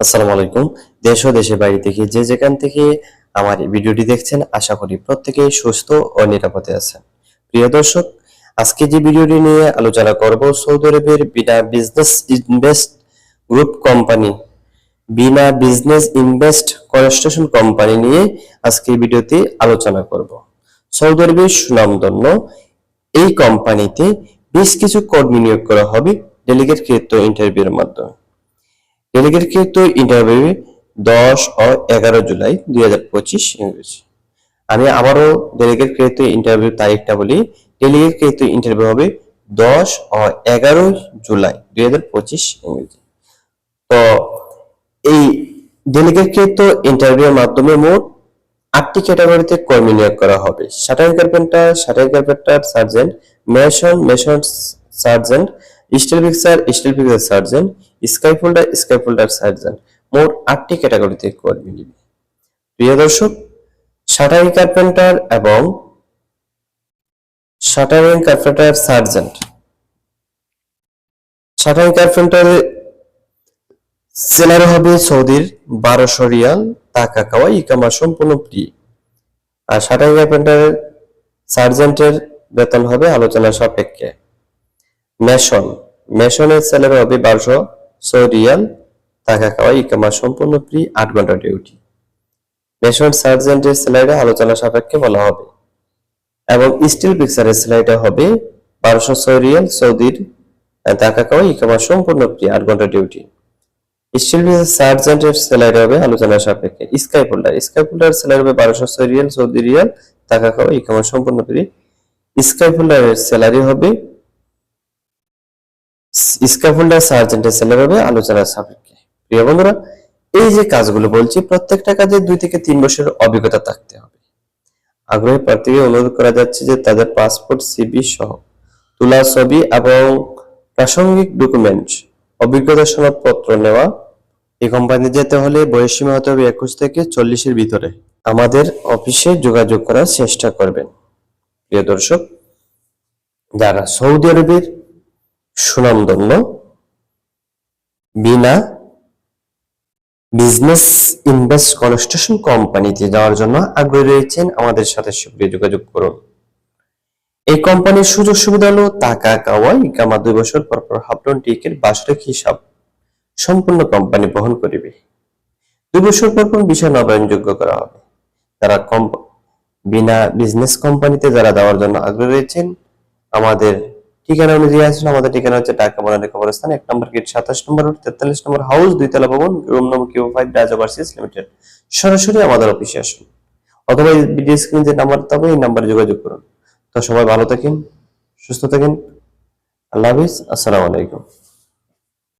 আসসালামু আলাইকুম। দেশ ও দেশের বাইরে থেকে যে যেখান থেকে আমার ভিডিওটি দেখছেন, আশা করি প্রত্যেকেই সুস্থ ও নিরাপদে আছেন। প্রিয় দর্শক, আজকে যে ভিডিওটি নিয়ে আলোচনা করব সৌদি আরবের বিনা বিজনেস ইনভেস্ট গ্রুপ কোম্পানি, বিনা বিজনেস ইনভেস্ট কনস্ট্রাকশন কোম্পানি নিয়ে আজকে ভিডিওতে আলোচনা করব। সৌদি আরবের সুনামধন্য এই কোম্পানিতে বেশ কিছু কর্মী নিয়োগ করা হবে, ডেলিগেট কৃত ইন্টারভিউর মাধ্যমে। ডেলিগেট কৃত ইন্টারভিউ দশ ও এগারো জুলাই দুই হাজার পঁচিশ ইংরেজি। আমি আবারও ডেলিগেট কৃত ইন্টারভিউ তারিখটা বলি। ডেলিগেট কৃত ইন্টারভিউ হবে দশ ও এগারো জুলাই দুই হাজার পঁচিশ ইংরেজি। তো এই ডেলিগেট কৃত ইন্টারভিউর মাধ্যমে মোট আটটি ক্যাটাগরিতে কর্মী নিয়োগ করা হবে। Shutter carpenter shutter carpenter sergeant mason mason sergeant steel fixer steel fixer sergeant scaffolder scaffolder sergeant মোট আটটি ক্যাটাগরিতে কর্মী নিবে প্রিয় দর্শক শাটারিং কার্পেন্টার এবং শাটারিং কার্পেন্টার সার্জেন্ট। শাটারিং কার্পেন্টারের স্যালারি হবে সৌদির বারোশো রিয়াল টাকা খাওয়া ইকামা সম্পূর্ণ ফ্রি আর শাটারিং কার্পেন্টারের সার্জেন্টের বেতন হবে আলোচনা সাপেক্ষে। মেশন। মেশনের স্যালারি হবে বারোশো রিয়াল টাকা খাওয়া ইকামা, সম্পূর্ণ ফ্রি, আট ঘণ্টা ডিউটি। মেশন সার্জেন্টের স্যালারি আলোচনা সাপেক্ষে বলা হবে। এবং স্টিল পিকচারের স্যালারিটা হবে, বারোশো রিয়াল সৌদির টাকা খাওয়া ইকামা, সম্পূর্ণ ফ্রি, আট ঘণ্টা ডিউটি। স্টিল সার্জেন্টের স্যালারি হবে আলোচনা সাপেক্ষে। Sky folder sky folder salary হবে বারোশো রিয়াল সৌদি রিয়াল টাকা খাওয়া ইকামা, সম্পূর্ণ ফ্রি। স্কাই ফোল্ডারের স্যালারি হবে স্কাফোল্ডার সার্জেন্টের স্যালারি হবে আলোচনার সাপেক্ষে। প্রিয় বন্ধুরা, এই যে কাজগুলো বলছি, প্রত্যেকটা কাজে দুই থেকে তিন বছরের অভিজ্ঞতা থাকতে হবে। আগ্রহী প্রার্থীকে অনুরোধ করা যাচ্ছে যে তাদের পাসপোর্ট সিবি সহ তোলা ছবি এবং প্রাসঙ্গিক ডকুমেন্ট অভিজ্ঞতা সনদপত্র নেওয়া। এই কোম্পানিতে যেতে হলে বয়সীমা হতে হবে একুশ থেকে চল্লিশের ভিতরে। আমাদের অফিসে যোগাযোগ করার চেষ্টা করবেন। প্রিয় দর্শক, যারা সৌদি আরবের সুনামধন্য। বিনা বিজনেস ইনভেস্ট কনস্ট্রাকশন কোম্পানিতে যাওয়ার জন্য আগ্রহী রয়েছেন আমাদের সাথে সক্রিয় যোগাযোগ করুন। এই কোম্পানির সুযোগ সুবিধা হলো টাকা কাওয়া ইকামা, দুই বছর পর পর হাফলন টিকের বার্ষিক হিসাব সম্পূর্ণ কোম্পানি বহন করিবে। দুই বছর পর পর বিষয় নবায়নযোগ্য করা হবে। তারা বিনা বিজনেস কোম্পানিতে যারা যাওয়ার জন্য আগ্রহী রয়েছেন, আমাদের ঠিকানা অনুযায়ী আসলে আমাদের ঠিকানা হচ্ছে ঢাকা মনালী কবরস্থান, এক নম্বর গেট সাতাশ নম্বর রোড, তেতাল্লিশ নম্বর হাউস, দুইতলা ভবন, রুম নম্বর কিউ ফাইভ ডাজ ওভারসিজ লিমিটেড। সরাসরি আমাদের অফিসে আসুন, অথবা ভিডিও স্ক্রিন যে নাম্বার তবে এই নাম্বারে যোগাযোগ করুন। তো সবাই ভালো থাকেন, সুস্থ থাকেন। আল্লাহ হাফিজ, আসসালামু আলাইকুম।